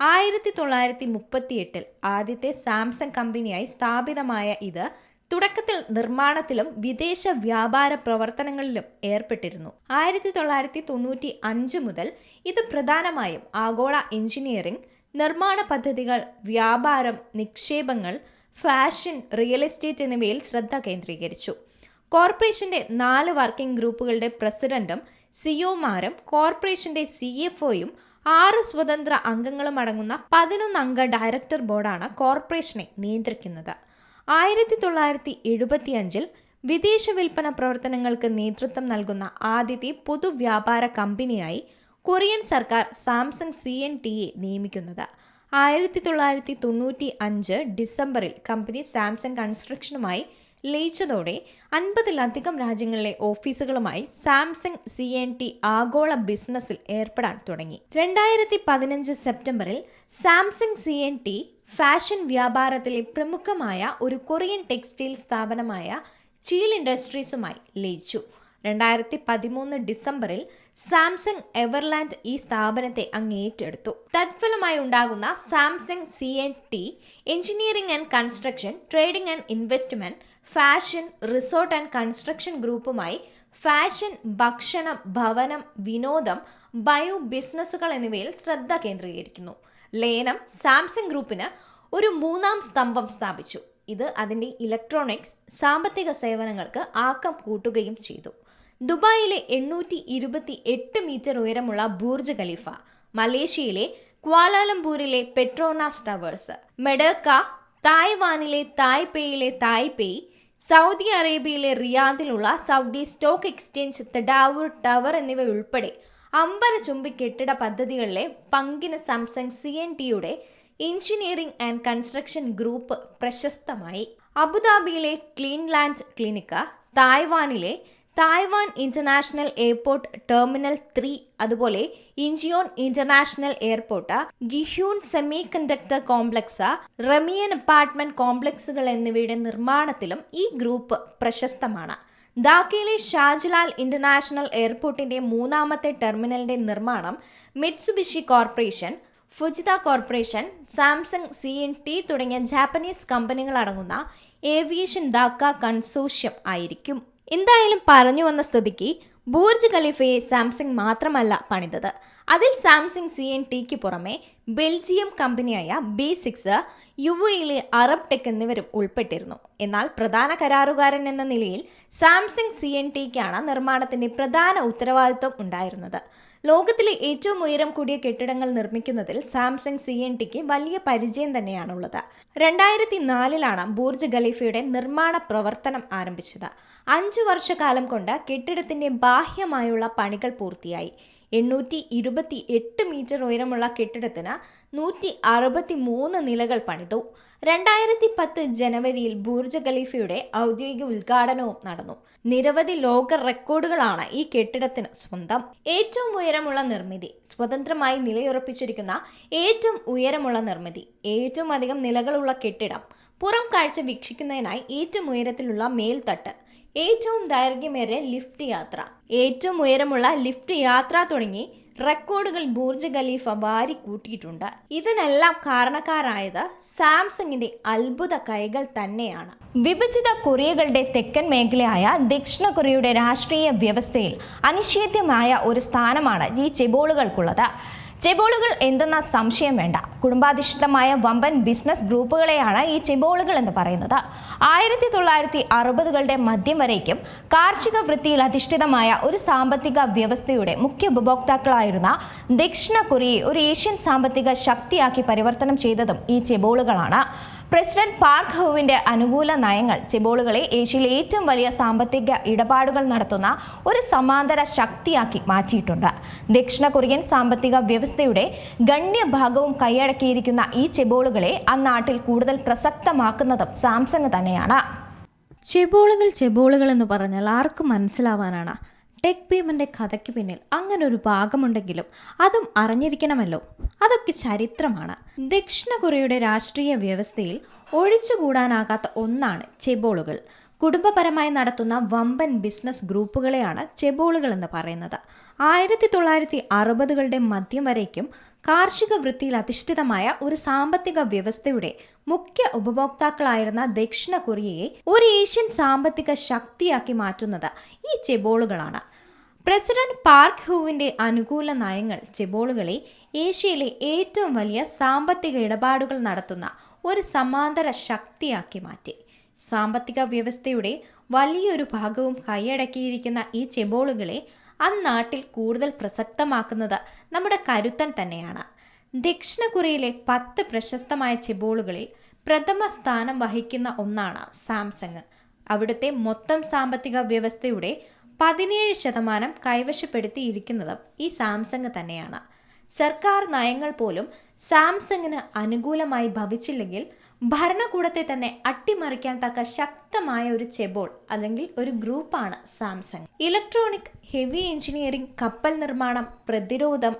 ആയിരത്തി തൊള്ളായിരത്തി മുപ്പത്തിയെട്ടിൽ ആദ്യത്തെ സാംസങ് കമ്പനിയായി സ്ഥാപിതമായ ഇത് തുടക്കത്തിൽ നിർമ്മാണത്തിലും വിദേശ വ്യാപാര പ്രവർത്തനങ്ങളിലും ഏർപ്പെട്ടിരുന്നു. ആയിരത്തി തൊള്ളായിരത്തി തൊണ്ണൂറ്റി അഞ്ച് മുതൽ ഇത് പ്രധാനമായും ആഗോള എഞ്ചിനീയറിംഗ് നിർമ്മാണ പദ്ധതികൾ വ്യാപാരം നിക്ഷേപങ്ങൾ ഫാഷൻ റിയൽ എസ്റ്റേറ്റ് എന്നിവയിൽ ശ്രദ്ധ കേന്ദ്രീകരിച്ചു. കോർപ്പറേഷന്റെ നാല് വർക്കിംഗ് ഗ്രൂപ്പുകളുടെ പ്രസിഡന്റും സിഒമാരും കോർപ്പറേഷന്റെ സി എഫ് ഒയും ആറ് സ്വതന്ത്ര അംഗങ്ങളും അടങ്ങുന്ന പതിനൊന്നംഗ ഡയറക്ടർ ബോർഡാണ് കോർപ്പറേഷനെ നിയന്ത്രിക്കുന്നത്. ആയിരത്തി തൊള്ളായിരത്തി എഴുപത്തിയഞ്ചിൽ വിദേശ വിൽപ്പന പ്രവർത്തനങ്ങൾക്ക് നേതൃത്വം നൽകുന്ന ആദ്യത്തെ പൊതുവ്യാപാര കമ്പനിയായി കൊറിയൻ സർക്കാർ Samsung C N T A നിയമിക്കുന്നത്. ആയിരത്തി തൊള്ളായിരത്തി തൊണ്ണൂറ്റി അഞ്ച് ഡിസംബറിൽ കമ്പനി സാംസങ് കൺസ്ട്രക്ഷനുമായി ലയിച്ചതോടെ അൻപതിലധികം രാജ്യങ്ങളിലെ ഓഫീസുകളുമായി സാംസങ് സി എൻ ടി ആഗോള ബിസിനസ്സിൽ ഏർപ്പെടാൻ തുടങ്ങി. രണ്ടായിരത്തി പതിനഞ്ച് സെപ്റ്റംബറിൽ Samsung C N T fashion വ്യാപാരത്തിലെ പ്രമുഖമായ ഒരു കൊറിയൻ ടെക്സ്റ്റൈൽ സ്ഥാപനമായ ചീൽ ഇൻഡസ്ട്രീസുമായി ലയിച്ചു. രണ്ടായിരത്തി പതിമൂന്ന് ഡിസംബറിൽ സാംസങ് എവർലാൻഡ് ഈ സ്ഥാപനത്തെ അങ്ങ് ഏറ്റെടുത്തു. തത്ഫലമായി ഉണ്ടാകുന്ന Samsung C N T engineering and construction trading and investment fashion resort and construction ഗ്രൂപ്പുമായി ഫാഷൻ ഭക്ഷണം ഭവനം വിനോദം ബയോ ബിസിനസ്സുകൾ എന്നിവയിൽ ശ്രദ്ധ കേന്ദ്രീകരിക്കുന്നു. ലയനം സാംസങ് ഗ്രൂപ്പിന് ഒരു മൂന്നാം സ്തംഭം സ്ഥാപിച്ചു. ഇത് അതിന്റെ ഇലക്ട്രോണിക്സ് സാമ്പത്തിക സേവനങ്ങൾക്ക് ആക്കം കൂട്ടുകയും ചെയ്തു. ദുബായിലെ എണ്ണൂറ്റി ഇരുപത്തി എട്ട് മീറ്റർ ഉയരമുള്ള ബൂർജ് ഖലീഫ മലേഷ്യയിലെ ക്വാലാലംപൂരിലെ പെട്രോണാസ് ടവേഴ്സ് മെഡക്ക തായ്വാനിലെ തായ്പേയിലെ തായ്പേയ് സൗദി അറേബ്യയിലെ റിയാദിലുള്ള Saudi stock exchange Tadawul tower എന്നിവ ഉൾപ്പെടെ അമ്പര ചുംബി കെട്ടിട പദ്ധതികളിലെ പങ്കിന് സാംസങ് സി എൻ ടിയുടെ എഞ്ചിനീയറിംഗ് ആൻഡ് കൺസ്ട്രക്ഷൻ ഗ്രൂപ്പ് പ്രശസ്തമായി. അബുദാബിയിലെ Cleveland clinic തായ്വാനിലെ Taiwan international airport terminal three അതുപോലെ ഇഞ്ചിയോൺ ഇന്റർനാഷണൽ എയർപോർട്ട് ഗിഹ്യൂൺ സെമി കണ്ടക്ടർ കോംപ്ലക്സ് റമിയൻ അപ്പാർട്ട്മെന്റ് കോംപ്ലക്സുകൾ എന്നിവയുടെ നിർമ്മാണത്തിലും ഈ ഗ്രൂപ്പ് പ്രശസ്തമാണ്. ധാക്കയിലെ ഷാജ്ലാൽ ഇന്റർനാഷണൽ എയർപോർട്ടിന്റെ മൂന്നാമത്തെ ടെർമിനലിന്റെ നിർമ്മാണം Mitsubishi corporation Fujita corporation Samsung C N T തുടങ്ങിയ ജാപ്പനീസ് കമ്പനികൾ അടങ്ങുന്ന ഏവിയേഷൻ ധാക്ക കൺസോഷ്യം ആയിരിക്കും. എന്തായാലും പറഞ്ഞു വന്ന സ്ഥിതിക്ക് ബൂർജ് ഖലീഫയെ സാംസങ് മാത്രമല്ല പണിതത്. അതിൽ സാംസങ് സി എൻ ടിക്ക് പുറമെ ബെൽജിയം കമ്പനിയായ ബി സിക്സ് യു എയിലെ അറബ് ടെക് എന്നിവരും ഉൾപ്പെട്ടിരുന്നു. എന്നാൽ പ്രധാന കരാറുകാരൻ എന്ന നിലയിൽ സാംസങ് സി എൻ ടിക്കാണ് നിർമ്മാണത്തിന്റെ പ്രധാന ഉത്തരവാദിത്വം ഉണ്ടായിരുന്നത്. ലോകത്തിലെ ഏറ്റവും ഉയരം കൂടിയ കെട്ടിടങ്ങൾ നിർമ്മിക്കുന്നതിൽ സാംസങ് സി എൻ ടിക്ക് വലിയ പരിചയം തന്നെയാണുള്ളത്. രണ്ടായിരത്തി നാലിലാണ് ബൂർജ് ഖലീഫയുടെ നിർമ്മാണ പ്രവർത്തനം ആരംഭിച്ചത്. അഞ്ചു വർഷക്കാലം കൊണ്ട് കെട്ടിടത്തിന്റെ ബാഹ്യമായുള്ള പണികൾ പൂർത്തിയായി. എണ്ണൂറ്റി ഇരുപത്തി എട്ട് മീറ്റർ ഉയരമുള്ള കെട്ടിടത്തിന് നൂറ്റി അറുപത്തി മൂന്ന് നിലകൾ പണിതു. രണ്ടായിരത്തി പത്ത് ജനുവരിയിൽ ബൂർജ് ഖലീഫയുടെ ഔദ്യോഗിക ഉദ്ഘാടനവും നടന്നു. നിരവധി ലോക റെക്കോർഡുകളാണ് ഈ കെട്ടിടത്തിന് സ്വന്തം. ഏറ്റവും ഉയരമുള്ള നിർമ്മിതി സ്വതന്ത്രമായി നിലയുറപ്പിച്ചിരിക്കുന്ന ഏറ്റവും ഉയരമുള്ള നിർമ്മിതി ഏറ്റവും അധികം നിലകളുള്ള കെട്ടിടം പുറം കാഴ്ച വീക്ഷിക്കുന്നതിനായി ഏറ്റവും ഉയരത്തിലുള്ള മേൽത്തട്ട് ഏറ്റവും ദൈർഘ്യമേറിയ ലിഫ്റ്റ് യാത്ര. ഏറ്റവും ഉയരമുള്ള ലിഫ്റ്റ് യാത്ര തുടങ്ങി റെക്കോർഡുകൾ ബൂർജ് ഖലീഫ വാരി കൂട്ടിയിട്ടുണ്ട്. ഇതിനെല്ലാം കാരണക്കാരായത് സാംസങ്ങിന്റെ അത്ഭുത കൈകൾ തന്നെയാണ്. വിഭജിത കൊറിയകളുടെ തെക്കൻ മേഖലയായ ദക്ഷിണ കൊറിയയുടെ രാഷ്ട്രീയ വ്യവസ്ഥയിൽ അനിഷേധ്യമായ ഒരു സ്ഥാനമാണ് ഈ ചെബോളുകൾക്കുള്ളത്. ചെബോളുകൾ എന്തെന്ന സംശയം വേണ്ട. കുടുംബാധിഷ്ഠിതമായ വമ്പൻ ബിസിനസ് ഗ്രൂപ്പുകളെയാണ് ഈ ചെബോളുകൾ എന്ന് പറയുന്നത്. ആയിരത്തി തൊള്ളായിരത്തി അറുപതുകളുടെ മധ്യം വരേക്കും കാർഷിക വൃത്തിയിൽ അധിഷ്ഠിതമായ ഒരു സാമ്പത്തിക വ്യവസ്ഥയുടെ മുഖ്യ ഉപഭോക്താക്കളായിരുന്ന ദക്ഷിണ കൊറിയയെ ഒരു ഏഷ്യൻ സാമ്പത്തിക ശക്തിയാക്കി പരിവർത്തനം ചെയ്തതും ഈ ചെബോളുകളാണ്. പ്രസിഡന്റ് പാർക്ക് ഹൗവിന്റെ അനുകൂല നയങ്ങൾ ചെബോളുകളെ ഏഷ്യയിലെ ഏറ്റവും വലിയ സാമ്പത്തിക ഇടപാടുകൾ നടത്തുന്ന ഒരു സമാന്തര ശക്തിയാക്കി മാറ്റിയിട്ടുണ്ട്. ദക്ഷിണ കൊറിയൻ സാമ്പത്തിക വ്യവസ്ഥയുടെ ഗണ്യഭാഗവും കൈയടക്കിയിരിക്കുന്ന ഈ ചെബോളുകളെ അന്നാട്ടിൽ നാട്ടിൽ കൂടുതൽ പ്രസക്തമാക്കുന്നതും സാംസങ് തന്നെയാണ്. ചെബോളുകൾ ചെബോളുകൾ എന്ന് പറഞ്ഞാൽ ആർക്കും മനസ്സിലാവാനാണ്. ടെക് ഭീമന്റെ കഥയ്ക്ക് പിന്നിൽ അങ്ങനെ ഒരു ഭാഗമുണ്ടെങ്കിലും അതും അറിഞ്ഞിരിക്കണമല്ലോ. അതൊക്കെ ചരിത്രമാണ്. ദക്ഷിണ കൊറിയയുടെ രാഷ്ട്രീയ വ്യവസ്ഥയിൽ ഒഴിച്ചുകൂടാനാകാത്ത ഒന്നാണ് ചെബോളുകൾ. കുടുംബപരമായി നടത്തുന്ന വമ്പൻ ബിസിനസ് ഗ്രൂപ്പുകളെയാണ് ചെബോളുകൾ എന്ന് പറയുന്നത്. ആയിരത്തി തൊള്ളായിരത്തി അറുപതുകളുടെ മധ്യം വരേക്കും കാർഷിക വൃത്തിയിൽ അധിഷ്ഠിതമായ ഒരു സാമ്പത്തിക വ്യവസ്ഥയുടെ മുഖ്യ ഉപഭോക്താക്കളായിരുന്ന ദക്ഷിണ കൊറിയയെ ഒരു ഏഷ്യൻ സാമ്പത്തിക ശക്തിയാക്കി മാറ്റുന്നത് ഈ ചെബോളുകളാണ്. പ്രസിഡന്റ് പാർക്ക് ഹൂവിന്റെ അനുകൂല നയങ്ങൾ ചെബോളുകളെ ഏഷ്യയിലെ ഏറ്റവും വലിയ സാമ്പത്തിക ഇടപാടുകൾ നടത്തുന്ന ഒരു സമാന്തര ശക്തിയാക്കി മാറ്റി. സാമ്പത്തിക വ്യവസ്ഥയുടെ വലിയൊരു ഭാഗവും കൈയടക്കിയിരിക്കുന്ന ഈ ചെബോളുകളെ അന്നാട്ടിൽ കൂടുതൽ പ്രസക്തമാക്കുന്നത് നമ്മുടെ കരുത്തൻ തന്നെയാണ്. ദക്ഷിണ കൊറിയയിലെ പത്ത് പ്രശസ്തമായ ചെബോളുകളിൽ പ്രഥമ സ്ഥാനം വഹിക്കുന്ന ഒന്നാണ് സാംസങ്. അവിടുത്തെ മൊത്തം സാമ്പത്തിക വ്യവസ്ഥയുടെ പതിനേഴ് ശതമാനം കൈവശപ്പെടുത്തിയിരിക്കുന്നതും ഈ സാംസങ് തന്നെയാണ്. സർക്കാർ നയങ്ങൾ പോലും സാംസങ്ങിന് അനുകൂലമായി ഭവിച്ചില്ലെങ്കിൽ ഭരണകൂടത്തെ തന്നെ അട്ടിമറിക്കാൻ തക്ക ശക്തമായ ഒരു ചെബോൾ അല്ലെങ്കിൽ ഒരു ഗ്രൂപ്പാണ് സാംസങ്. ഇലക്ട്രോണിക് ഹെവി എഞ്ചിനീയറിംഗ് കപ്പൽ നിർമ്മാണം പ്രതിരോധം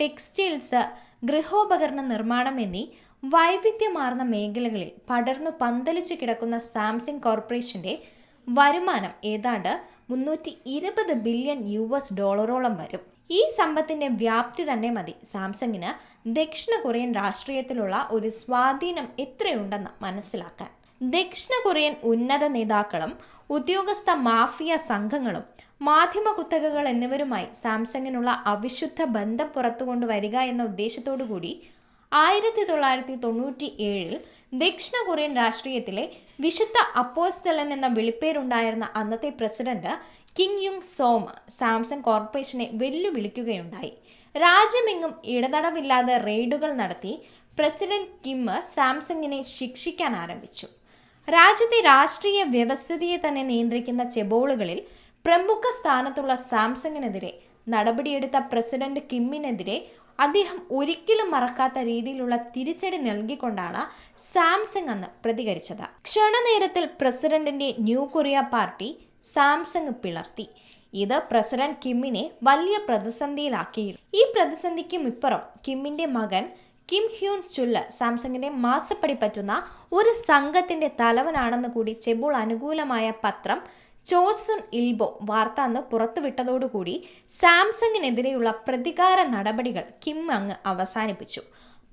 ടെക്സ്റ്റൈൽസ് ഗൃഹോപകരണ നിർമ്മാണം എന്നീ വൈവിധ്യമാർന്ന മേഖലകളിൽ പടർന്നു പന്തലിച്ചു കിടക്കുന്ന സാംസങ് കോർപ്പറേഷന്റെ വരുമാനം ഏതാണ്ട് മുന്നൂറ്റി ഇരുപത് ബില്യൺ യു എസ് ഡോളറോളം വരും. ഈ സമ്പത്തിന്റെ വ്യാപ്തി തന്നെ മതി. സാംസങ്ങിന് ദക്ഷിണ കൊറിയൻ രാഷ്ട്രീയത്തിലുള്ള ഒരു സ്വാധീനം എത്രയുണ്ടെന്ന് മനസ്സിലാക്കാൻ. ദക്ഷിണ കൊറിയൻ ഉന്നത നേതാക്കളും ഉദ്യോഗസ്ഥ മാഫിയ സംഘങ്ങളും മാധ്യമ കുത്തകകൾ എന്നിവരുമായി സാംസങ്ങിനുള്ള അവിശുദ്ധ ബന്ധം പുറത്തുകൊണ്ടുവരിക എന്ന ഉദ്ദേശത്തോടു കൂടി ആയിരത്തി തൊള്ളായിരത്തി തൊണ്ണൂറ്റി ഏഴിൽ ദക്ഷിണ കൊറിയൻ രാഷ്ട്രീയത്തിലെ വിശുദ്ധ അപ്പോസ്തലൻ എന്ന വിളിപ്പേരുണ്ടായിരുന്ന അന്നത്തെ president Kim Young Sam Samsung കോർപ്പറേഷനെ വെല്ലുവിളിക്കുകയുണ്ടായി. രാജ്യമെങ്ങും ഇടതടവില്ലാതെ റെയ്ഡുകൾ നടത്തി പ്രസിഡന്റ് കിം സാംസങ്ങിനെ ശിക്ഷിക്കാൻ ആരംഭിച്ചു രാജ്യത്തെ രാഷ്ട്രീയ വ്യവസ്ഥിതിയെ തന്നെ നിയന്ത്രിക്കുന്ന ചെബോളുകളിൽ പ്രമുഖ സ്ഥാനത്തുള്ള സാംസങ്ങിനെതിരെ നടപടിയെടുത്ത പ്രസിഡന്റ് കിമ്മിനെതിരെ അദ്ദേഹം ഒരിക്കലും മറക്കാത്ത രീതിയിലുള്ള തിരിച്ചടി നൽകിക്കൊണ്ടാണ് സാംസങ് അന്ന് പ്രതികരിച്ചത്. ക്ഷണനേരത്തിൽ പ്രസിഡന്റിന്റെ ന്യൂ കൊറിയ പാർട്ടി സാംസങ് പിളർത്തി. ഇത് പ്രസിഡന്റ് കിമ്മിനെ വലിയ പ്രതിസന്ധിയിലാക്കിയിരുന്നു. ഈ പ്രതിസന്ധിക്കും ഇപ്പുറം കിമ്മിന്റെ മകൻ കിം ഹ്യൂൺ ചുല്ല് സാംസങ്ങിനെ മാസപ്പടി പറ്റുന്ന ഒരു സംഘത്തിന്റെ തലവനാണെന്ന് കൂടി ചെബോൾ അനുകൂലമായ പത്രം ചോസുൻ ഇൽബോ വാർത്ത അന്ന് പുറത്തുവിട്ടതോടുകൂടി സാംസങ്ങിനെതിരെയുള്ള പ്രതികാര നടപടികൾ കിം അങ്ങ് അവസാനിപ്പിച്ചു.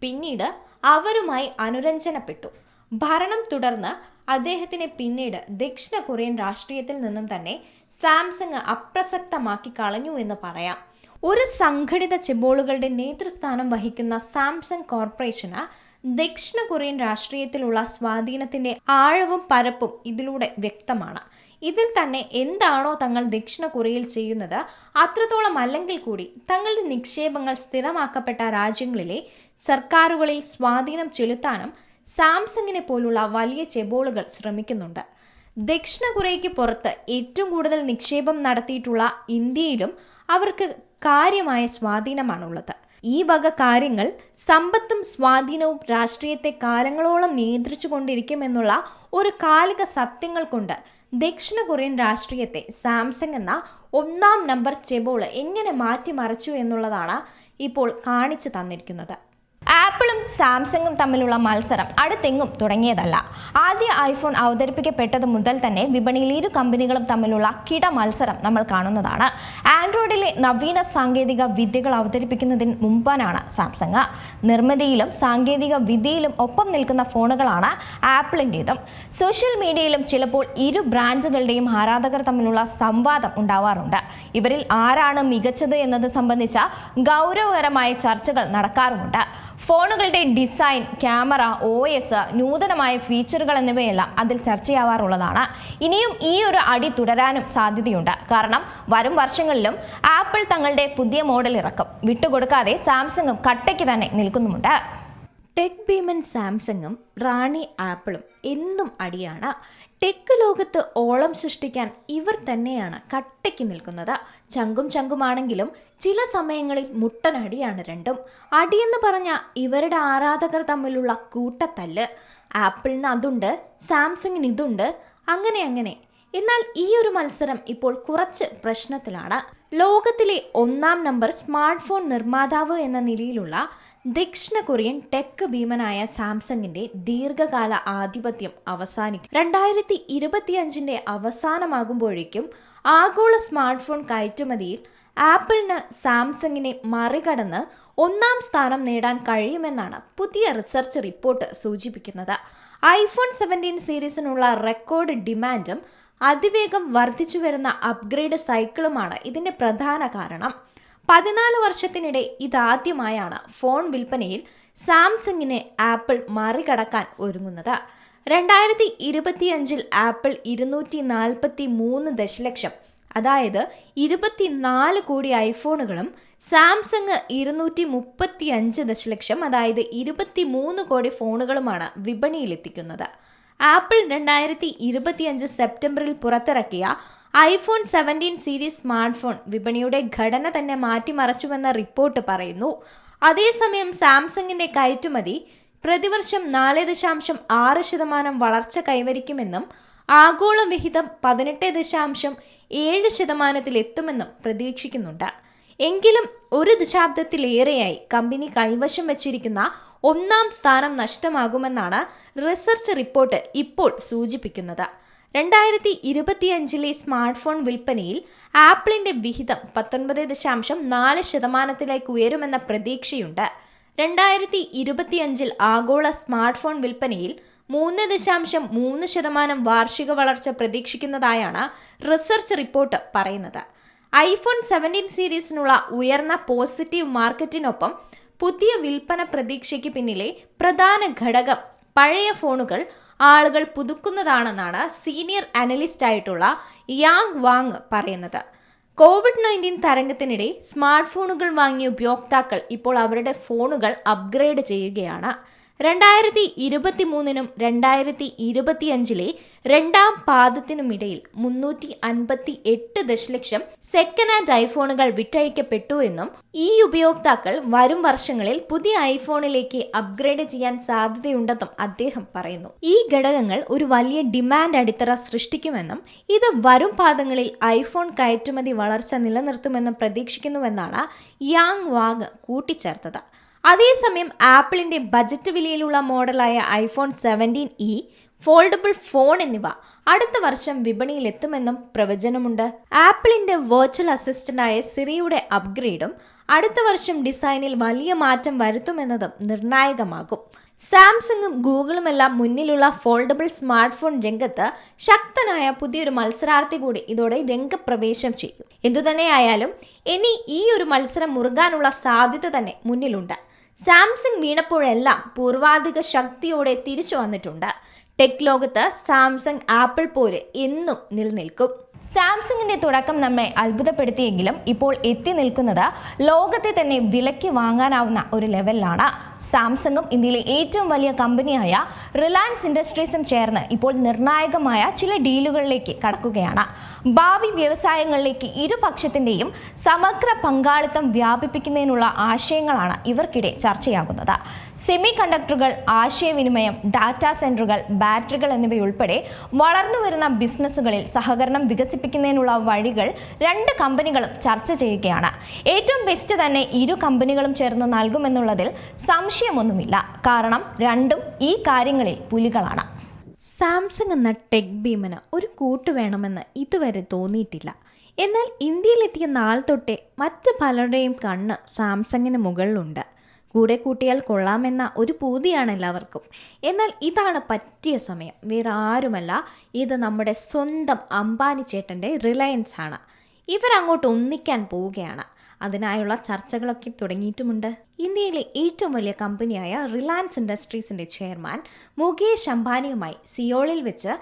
പിന്നീട് അവരുമായി അനുരഞ്ജനപ്പെട്ടു. ഭരണം തുടർന്ന് അദ്ദേഹത്തിനെ പിന്നീട് ദക്ഷിണ കൊറിയൻ രാഷ്ട്രീയത്തിൽ നിന്നും തന്നെ സാംസങ് അപ്രസക്തമാക്കി കളഞ്ഞു എന്ന് പറയാം. ഒരു സംഘടിത ചെബോളുകളുടെ നേതൃസ്ഥാനം വഹിക്കുന്ന സാംസങ് കോർപ്പറേഷന് ദക്ഷിണ കൊറിയൻ രാഷ്ട്രീയത്തിലുള്ള സ്വാധീനത്തിന്റെ ആഴവും പരപ്പും ഇതിലൂടെ വ്യക്തമാണ്. ഇതിൽ തന്നെ എന്താണോ തങ്ങൾ ദക്ഷിണ കൊറിയയിൽ ചെയ്യുന്നത് അത്രത്തോളം അല്ലെങ്കിൽ കൂടി തങ്ങളുടെ നിക്ഷേപങ്ങൾ സ്ഥിരമാക്കപ്പെട്ട രാജ്യങ്ങളിലെ സർക്കാരുകളിൽ സ്വാധീനം ചെലുത്താനും സാംസങ്ങിനെ പോലുള്ള വലിയ ചെബോളുകൾ ശ്രമിക്കുന്നുണ്ട്. ദക്ഷിണ കൊറിയയ്ക്ക് പുറത്ത് ഏറ്റവും കൂടുതൽ നിക്ഷേപം നടത്തിയിട്ടുള്ള ഇന്ത്യയിലും അവർക്ക് കാര്യമായ സ്വാധീനമാണുള്ളത്. ഈ വക കാര്യങ്ങൾ സമ്പത്തും സ്വാധീനവും രാഷ്ട്രീയത്തെ കാലങ്ങളോളം നിയന്ത്രിച്ചു കൊണ്ടിരിക്കുമെന്നുള്ള ഒരു കാലിക സത്യങ്ങൾ കൊണ്ട് ദക്ഷിണ കൊറിയൻ രാഷ്ട്രീയത്തെ സാംസങ് എന്ന ഒന്നാം നമ്പർ ചെബോൾ എങ്ങനെ മാറ്റിമറിച്ചു എന്നുള്ളതാണ് ഇപ്പോൾ കാണിച്ചു തന്നിരിക്കുന്നത്. ആപ്പിളും സാംസങ്ങും തമ്മിലുള്ള മത്സരം അടുത്തെങ്ങും തുടങ്ങിയതല്ല. ആദ്യ ഐഫോൺ അവതരിപ്പിക്കപ്പെട്ടത് മുതൽ തന്നെ വിപണിയിൽ ഇരു കമ്പനികളും തമ്മിലുള്ള കിട മത്സരം നമ്മൾ കാണുന്നതാണ്. ആൻഡ്രോയിഡിലെ നവീന സാങ്കേതിക വിദ്യകൾ അവതരിപ്പിക്കുന്നതിന് മുമ്പാനാണ് സാംസങ്. നിർമ്മിതിയിലും സാങ്കേതിക വിദ്യയിലും ഒപ്പം നിൽക്കുന്ന ഫോണുകളാണ് ആപ്പിളിന്റെതും. സോഷ്യൽ മീഡിയയിലും ചിലപ്പോൾ ഇരു ബ്രാൻഡുകളുടെയും ആരാധകർ തമ്മിലുള്ള സംവാദം ഉണ്ടാവാറുണ്ട്. ഇവരിൽ ആരാണ് മികച്ചത് എന്നത് സംബന്ധിച്ച ഗൗരവകരമായ ചർച്ചകൾ നടക്കാറുമുണ്ട്. ഫോണുകളുടെ ഡിസൈൻ ക്യാമറ ഒ എസ് നൂതനമായ ഫീച്ചറുകൾ എന്നിവയെല്ലാം അതിൽ ചർച്ചയാവാറുള്ളതാണ്. ഇനിയും ഈ ഒരു അടി തുടരാനും സാധ്യതയുണ്ട്. കാരണം വരും വർഷങ്ങളിലും ആപ്പിൾ തങ്ങളുടെ പുതിയ മോഡൽ ഇറക്കും. വിട്ടുകൊടുക്കാതെ സാംസങ്ങും കട്ടയ്ക്ക് തന്നെ നിൽക്കുന്നുമുണ്ട്. ടെക് ഭീമൻ സാംസങ്ങും റാണി ആപ്പിളും എന്നും അടിയാണ്. ടെക് ലോകത്ത് ഓളം സൃഷ്ടിക്കാൻ ഇവർ തന്നെയാണ് കട്ടയ്ക്ക് നിൽക്കുന്നത്. ചങ്കും ചങ്കുമാണെങ്കിലും ചില സമയങ്ങളിൽ മുട്ടനടിയാണ് രണ്ടും. അടിയെന്ന് പറഞ്ഞ ഇവരുടെ ആരാധകർ തമ്മിലുള്ള കൂട്ടത്തല്ല്. ആപ്പിളിന് അതുണ്ട് സാംസങ്ങിന് ഇതുണ്ട് അങ്ങനെ അങ്ങനെ. എന്നാൽ ഈ ഒരു മത്സരം ഇപ്പോൾ കുറച്ച് പ്രശ്നത്തിലാണ്. ലോകത്തിലെ ഒന്നാം നമ്പർ സ്മാർട്ട് ഫോൺ നിർമ്മാതാവ് എന്ന നിലയിലുള്ള ദക്ഷിണ കൊറിയൻ ടെക് ഭീമനായ സാംസങ്ങിന്റെ ദീർഘകാല ആധിപത്യം അവസാനിക്കും. രണ്ടായിരത്തി ഇരുപത്തിയഞ്ചിന്റെ അവസാനമാകുമ്പോഴേക്കും ആഗോള സ്മാർട്ട് ഫോൺ കയറ്റുമതിയിൽ ആപ്പിളിന് സാംസങ്ങിനെ മറികടന്ന് ഒന്നാം സ്ഥാനം നേടാൻ കഴിയുമെന്നാണ് പുതിയ റിസർച്ച് റിപ്പോർട്ട് സൂചിപ്പിക്കുന്നത്. ഐഫോൺ സെവന്റീൻ സീരീസിനുള്ള റെക്കോർഡ് ഡിമാൻഡും അതിവേഗം വർദ്ധിച്ചു വരുന്ന അപ്ഗ്രേഡ് സൈക്കിളുമാണ് ഇതിന്റെ പ്രധാന കാരണം. പതിനാല് വർഷത്തിനിടെ ഇതാദ്യമായാണ് ഫോൺ വിൽപ്പനയിൽ സാംസങ്ങിനെ ആപ്പിൾ മറികടക്കാൻ ഒരുങ്ങുന്നത്. രണ്ടായിരത്തി ഇരുപത്തിയഞ്ചിൽ ആപ്പിൾ ഇരുന്നൂറ്റി നാൽപ്പത്തി മൂന്ന് ദശലക്ഷം അതായത് ഇരുപത്തിനാല് കോടി ഐഫോണുകളും സാംസങ് ഇരുന്നൂറ്റി മുപ്പത്തി അഞ്ച് ദശലക്ഷം അതായത് ഇരുപത്തി മൂന്ന് കോടി ഫോണുകളുമാണ് വിപണിയിലെത്തിക്കുന്നത്. ആപ്പിൾ രണ്ടായിരത്തി ഇരുപത്തിയഞ്ച് സെപ്റ്റംബറിൽ പുറത്തിറക്കിയ iPhone seventeen series smart phone വിപണിയുടെ ഘടന തന്നെ മാറ്റിമറച്ചുവെന്ന റിപ്പോർട്ട് പറയുന്നു. അതേസമയം സാംസങ്ങിന്റെ കയറ്റുമതി പ്രതിവർഷം നാല് ദശാംശം ആറ് ശതമാനം വളർച്ച കൈവരിക്കുമെന്നും ആഗോള വിഹിതം പതിനെട്ട് ദശാംശം ഏഴ് ശതമാനത്തിൽ എത്തുമെന്നും പ്രതീക്ഷിക്കുന്നുണ്ട്. എങ്കിലും ഒരു ദശാബ്ദത്തിലേറെയായി കമ്പനി കൈവശം വച്ചിരിക്കുന്ന ഒന്നാം സ്ഥാനം നഷ്ടമാകുമെന്നാണ് റിസർച്ച് റിപ്പോർട്ട് ഇപ്പോൾ സൂചിപ്പിക്കുന്നത്. രണ്ടായിരത്തി ഇരുപത്തിയഞ്ചിലെ സ്മാർട്ട് ഫോൺ വിൽപ്പനയിൽ ആപ്പിളിന്റെ വിഹിതം പത്തൊൻപത് ദശാംശം നാല് ശതമാനത്തിലേക്ക് ഉയരുമെന്ന പ്രതീക്ഷയുണ്ട്. രണ്ടായിരത്തി ഇരുപത്തിയഞ്ചിൽ ആഗോള സ്മാർട്ട് ഫോൺ വിൽപ്പനയിൽ മൂന്ന് ദശാംശം മൂന്ന് ശതമാനം വാർഷിക വളർച്ച പ്രതീക്ഷിക്കുന്നതായാണ് റിസർച്ച് റിപ്പോർട്ട് പറയുന്നത്. ഐഫോൺ സെവന്റീൻ സീരീസിനുള്ള ഉയർന്ന പോസിറ്റീവ് മാർക്കറ്റിനൊപ്പം പുതിയ വിൽപ്പന പ്രതീക്ഷയ്ക്ക് പിന്നിലെ പ്രധാന ഘടകം പഴയ ഫോണുകൾ ആളുകൾ പുതുക്കുന്നതാണെന്നാണ് സീനിയർ അനലിസ്റ്റ് ആയിട്ടുള്ള യാങ് വാങ് പറയുന്നത്. കോവിഡ് നയന്റീൻ തരംഗത്തിനിടെ സ്മാർട്ട് ഫോണുകൾ വാങ്ങിയ ഉപയോക്താക്കൾ ഇപ്പോൾ അവരുടെ ഫോണുകൾ അപ്ഗ്രേഡ് ചെയ്യുകയാണ്. രണ്ടായിരത്തി ഇരുപത്തി മൂന്നിനും രണ്ടായിരത്തി ഇരുപത്തിയഞ്ചിലെ രണ്ടാം പാദത്തിനുമിടയിൽ മുന്നൂറ്റി അൻപത്തി എട്ട് ദശലക്ഷം സെക്കൻഡ് ഹാൻഡ് ഐഫോണുകൾ വിറ്റഴിക്കപ്പെട്ടു എന്നും ഈ ഉപയോക്താക്കൾ വരും വർഷങ്ങളിൽ പുതിയ ഐഫോണിലേക്ക് അപ്ഗ്രേഡ് ചെയ്യാൻ സാധ്യതയുണ്ടെന്നും അദ്ദേഹം പറയുന്നു. ഈ ഘടകങ്ങൾ ഒരു വലിയ ഡിമാൻഡ് അടിത്തറ സൃഷ്ടിക്കുമെന്നും ഇത് വരും പാദങ്ങളിൽ ഐഫോൺ കയറ്റുമതി വളർച്ച നിലനിർത്തുമെന്നും പ്രതീക്ഷിക്കുന്നുവെന്നാണ് യാങ് വാങ് കൂട്ടിച്ചേർത്തത്. അതേസമയം ആപ്പിളിന്റെ ബജറ്റ് വിലയിലുള്ള മോഡലായ iPhone seventeen E foldable phone എന്നിവ അടുത്ത വർഷം വിപണിയിൽ എത്തുമെന്നും പ്രവചനമുണ്ട്. ആപ്പിളിന്റെ വെർച്വൽ അസിസ്റ്റന്റായ സിറിയുടെ അപ്ഗ്രേഡും അടുത്ത വർഷം ഡിസൈനിൽ വലിയ മാറ്റം വരുത്തുമെന്നതും നിർണായകമാകും. സാംസങ്ങും ഗൂഗിളുമെല്ലാം മുന്നിലുള്ള ഫോൾഡബിൾ സ്മാർട്ട് ഫോൺ രംഗത്ത് ശക്തനായ പുതിയൊരു മത്സരാർത്ഥി കൂടി ഇതോടെ രംഗപ്രവേശം ചെയ്യും. എന്തുതന്നെയായാലും ഇനി ഈ ഒരു മത്സരം മുറുകാനുള്ള സാധ്യത തന്നെ മുന്നിലുണ്ട്. സാംസങ് വീണപ്പോഴെല്ലാം പൂർവാധിക ശക്തിയോടെ തിരിച്ചു വന്നിട്ടുണ്ട്. ടെക് ലോകത്ത് സാംസങ് ആപ്പിൾ പോലെ എന്നും നിലനിൽക്കും. സാംസങ്ങിന്റെ തുടക്കം നമ്മെ അത്ഭുതപ്പെടുത്തിയെങ്കിലും ഇപ്പോൾ എത്തി നിൽക്കുന്നത് ലോകത്തെ തന്നെ വിലയ്ക്ക് വാങ്ങാനാവുന്ന ഒരു ലെവലിലാണ് സാംസങ്ങും ഇന്ത്യയിലെ ഏറ്റവും വലിയ കമ്പനിയായ റിലയൻസ് ഇൻഡസ്ട്രീസും ചേർന്ന് ഇപ്പോൾ നിർണായകമായ ചില ഡീലുകളിലേക്ക് കടക്കുകയാണ്. ഭാവി വ്യവസായങ്ങളിലേക്ക് ഇരുപക്ഷത്തിന്റെയും സമഗ്ര പങ്കാളിത്തം വ്യാപിപ്പിക്കുന്നതിനുള്ള ആശയങ്ങളാണ് ഇവർക്കിടെ ചർച്ചയാകുന്നത്. സെമി കണ്ടക്ടറുകൾ ആശയവിനിമയം ഡാറ്റാ സെന്ററുകൾ ബാറ്ററികൾ എന്നിവയുൾപ്പെടെ വളർന്നുവരുന്ന ബിസിനസ്സുകളിൽ സഹകരണം വികസിപ്പിക്കുന്നതിനുള്ള വഴികൾ രണ്ട് കമ്പനികളും ചർച്ച ചെയ്യുകയാണ്. ഏറ്റവും ബെസ്റ്റ് തന്നെ ഇരു കമ്പനികളും ചേർന്ന് നൽകുമെന്നുള്ളതിൽ സംശയമൊന്നുമില്ല. കാരണം രണ്ടും ഈ കാര്യങ്ങളിൽ പുലികളാണ്. സാംസങ് എന്ന ടെക് ഭീമന് ഒരു കൂട്ട് വേണമെന്ന് ഇതുവരെ തോന്നിയിട്ടില്ല. എന്നാൽ ഇന്ത്യയിലെത്തിയ നാൾ തൊട്ടേ മറ്റ് പലരുടെയും കണ്ണ് സാംസങ്ങിന് മുകളിലുണ്ട്. കൂടെ കൂട്ടിയാൽ കൊള്ളാമെന്ന ഒരു പൂതിയാണ് എല്ലാവർക്കും. എന്നാൽ ഇതാണ് പറ്റിയ സമയം. വേറെ ആരുമല്ല. ഇത് നമ്മുടെ സ്വന്തം അംബാനി ചേട്ടന്റെ റിലയൻസ് ആണ് ഇവരങ്ങോട്ട് ഒന്നിക്കാൻ പോവുകയാണ്. അതിനായുള്ള ചർച്ചകളൊക്കെ തുടങ്ങിയിട്ടുമുണ്ട്. ഇന്ത്യയിലെ ഏറ്റവും വലിയ കമ്പനിയായ റിലയൻസ് ഇൻഡസ്ട്രീസിന്റെ ചെയർമാൻ മുകേഷ് അംബാനിയുമായി സിയോളിൽ വെച്ച്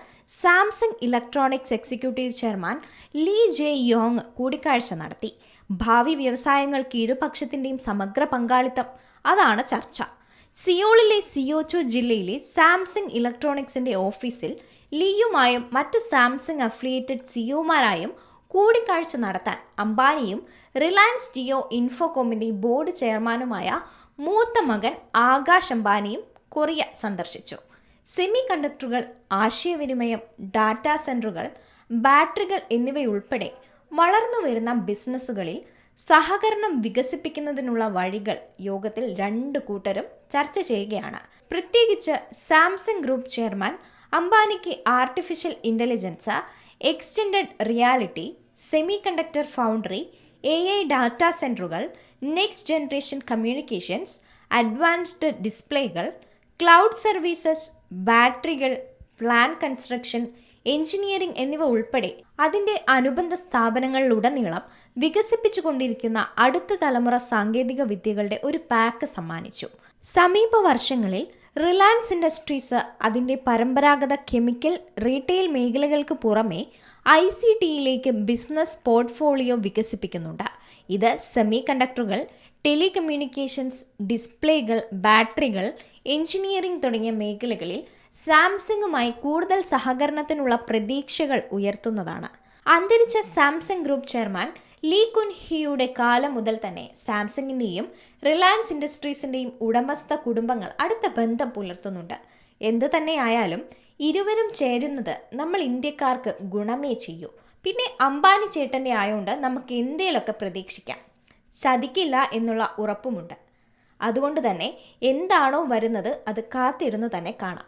Samsung electronics executive chairman Lee Jae Yong കൂടിക്കാഴ്ച നടത്തി. ഭാവി വ്യവസായങ്ങൾക്ക് ഇരുപക്ഷത്തിന്റെയും സമഗ്ര പങ്കാളിത്തം. അതാണ് ചർച്ച. സിയോളിലെ സിയോച്ചോ ജില്ലയിലെ സാംസങ് ഇലക്ട്രോണിക്സിന്റെ ഓഫീസിൽ ലീയുമായും മറ്റ് സാംസങ് അഫിലിയേറ്റഡ് സിയോമാരായും കൂടിക്കാഴ്ച നടത്താൻ അംബാനിയും റിലയൻസ് ജിയോ ഇൻഫോകോമിന്റെ ബോർഡ് ചെയർമാനുമായ മൂത്ത മകൻ ആകാശ് അംബാനിയും കൊറിയ സന്ദർശിച്ചു. സെമി കണ്ടക്ടറുകൾ ആശയവിനിമയം ഡാറ്റാ സെന്ററുകൾ ബാറ്ററികൾ എന്നിവയുൾപ്പെടെ വളർന്നുവരുന്ന ബിസിനസ്സുകളിൽ സഹകരണം വികസിപ്പിക്കുന്നതിനുള്ള വഴികൾ യോഗത്തിൽ രണ്ട് കൂട്ടരും ചർച്ച ചെയ്യുകയാണ്. പ്രത്യേകിച്ച് Samsung group chairman അംബാനിക്ക് artificial intelligence extended reality semiconductor foundry A I data സെന്ററുകൾ നെക്സ്റ്റ് ജനറേഷൻ കമ്മ്യൂണിക്കേഷൻസ് അഡ്വാൻസ്ഡ് ഡിസ്പ്ലേകൾ ക്ലൗഡ് സർവീസസ് ബാറ്ററികൾ പ്ലാൻ കൺസ്ട്രക്ഷൻ എഞ്ചിനീയറിംഗ് എന്നിവ ഉൾപ്പെടെ അതിന്റെ അനുബന്ധ സ്ഥാപനങ്ങളിലുടനീളം വികസിപ്പിച്ചുകൊണ്ടിരിക്കുന്ന അടുത്ത തലമുറ സാങ്കേതിക വിദ്യകളുടെ ഒരു പാക്ക് സമ്മാനിച്ചു. സമീപ വർഷങ്ങളിൽ റിലയൻസ് ഇൻഡസ്ട്രീസ് അതിന്റെ പരമ്പരാഗത കെമിക്കൽ റീറ്റെയിൽ മേഖലകൾക്ക് പുറമെ ഐ സി ടിയിലേക്ക് ബിസിനസ് പോർട്ട്ഫോളിയോ വികസിപ്പിക്കുന്നുണ്ട്. ഇത് സെമി കണ്ടക്ടറുകൾ ടെലികമ്മ്യൂണിക്കേഷൻസ് ഡിസ്പ്ലേകൾ ബാറ്ററികൾ എഞ്ചിനീയറിംഗ് തുടങ്ങിയ മേഖലകളിൽ സാംസങ്ങുമായി കൂടുതൽ സഹകരണത്തിനുള്ള പ്രതീക്ഷകൾ ഉയർത്തുന്നതാണ്. അന്തരിച്ച Samsung group chairman Lee Kun ഹിയുടെ കാലം മുതൽ തന്നെ സാംസങ്ങിന്റെയും റിലയൻസ് ഇൻഡസ്ട്രീസിന്റെയും ഉടമസ്ഥ കുടുംബങ്ങൾ അടുത്ത ബന്ധം പുലർത്തുന്നുണ്ട്. എന്തു തന്നെയായാലും ഇരുവരും ചേരുന്നത് നമ്മൾ ഇന്ത്യക്കാർക്ക് ഗുണമേ ചെയ്യൂ. പിന്നെ അംബാനി ചേട്ടന്റെ ആയതുകൊണ്ട് നമുക്ക് എന്തേലൊക്കെ പ്രതീക്ഷിക്കാം. ചതിക്കില്ല എന്നുള്ള ഉറപ്പുമുണ്ട്. അതുകൊണ്ട് തന്നെ എന്താണോ വരുന്നത് അത് കാത്തിരുന്ന് തന്നെ കാണാം.